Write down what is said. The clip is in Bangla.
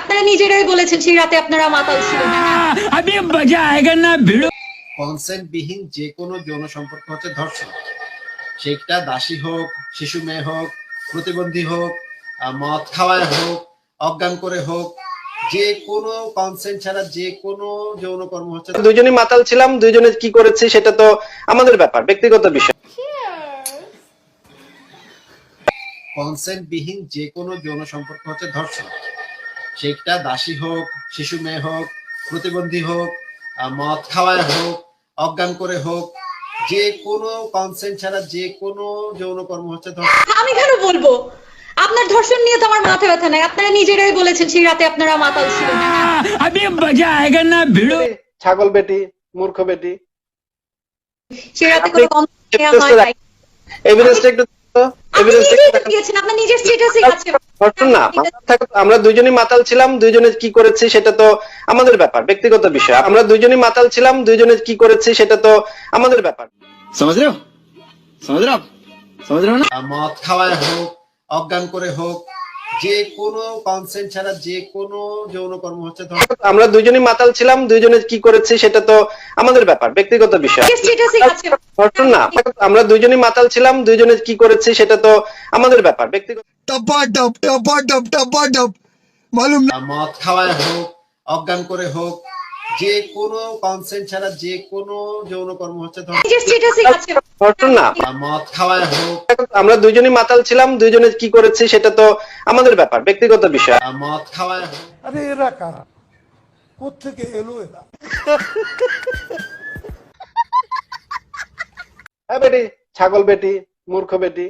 আপনারা নিজেরাই বলেছেন সেই রাতে আপনারা মাতাল ছিলেন। আমি না কনসেন্ট বিহীন যে কোনো যৌন সম্পর্ক হচ্ছে সেটা দাসী হোক শিশু মেয়ে হোক প্রতিবন্ধী হোক মদ খাওয়ায় হোক অজ্ঞান করে হোক যে কোনো কনসেন্ট ছাড়া যে কোনো যৌন কর্ম হচ্ছে দুজনই মাতাল ছিলাম দুজনে কি করেছি সেটা তো আমাদের ব্যাপার ব্যক্তিগত বিষয়। কনসেন্ট বিহীন যে কোনো যৌন সম্পর্ক হচ্ছে ধর্ষণ। সেটা দাসী হোক শিশু মেয়ে হোক প্রতিবন্ধী হোক মদ খাওয়ায় হোক অজ্ঞান করে হোক যে কোনো কনসেন্ট ছাড়া যে কোনো যৌন কর্ম হচ্ছে আমি কেন বলব? আপনার ধর্ষণ নিয়ে তো আমার মাথা ব্যথা নাই। আপনারা নিজেরাই বলেছেন সেই রাতে আপনারা মাতাল ছিলেন। আমি মজা না ভিড়ো। ছাগল বেটি মূর্খ বেটি। সেই রাতে কোনো কনসেন্ট নেওয়া হয় এভিডেন্স একটু এভিডেন্স একটু দিয়েছেন আপনার নিজের স্ট্যাটাসে আছে। ঘটনা আমরা দুজনই মাতাল ছিলাম দুইজনে কি করেছি সেটা তো আমাদের ব্যাপার ব্যক্তিগত বিষয়। আমরা দুজনই মাতাল ছিলাম দুইজনে কি করেছি সেটা তো আমাদের ব্যাপার। মদ খাওয়ায় হোক অজ্ঞান করে হোক যে কোনো কনসেন্ট ছাড়া যে কোনো যৌন কর্ম হচ্ছে আমরা মাতাল ছিলাম দুইজনে কি করেছি সেটা তো আমাদের ব্যাপার ব্যক্তিগত বিষয়। আমরা মাতাল ছিলাম কি করেছি সেটা তো আমাদের ব্যাপার ব্যক্তিগত টপা মালুম না। মদ খাওয়ায় হোক অজ্ঞান করে হোক যে কনসেন্ট ছাড়া যে কোনো যৌন কর্ম হচ্ছে আমরা দুইজনই মাতাল ছিলাম দুইজনে কি করেছি সেটা তো আমাদের ব্যাপার ব্যক্তিগত বিষয়। মদ খাওয়ায় হোক আরে এরা কারা? কোথেকে এলো এরা? হ্যাঁ বেটি ছাগল বেটি মূর্খ বেটি।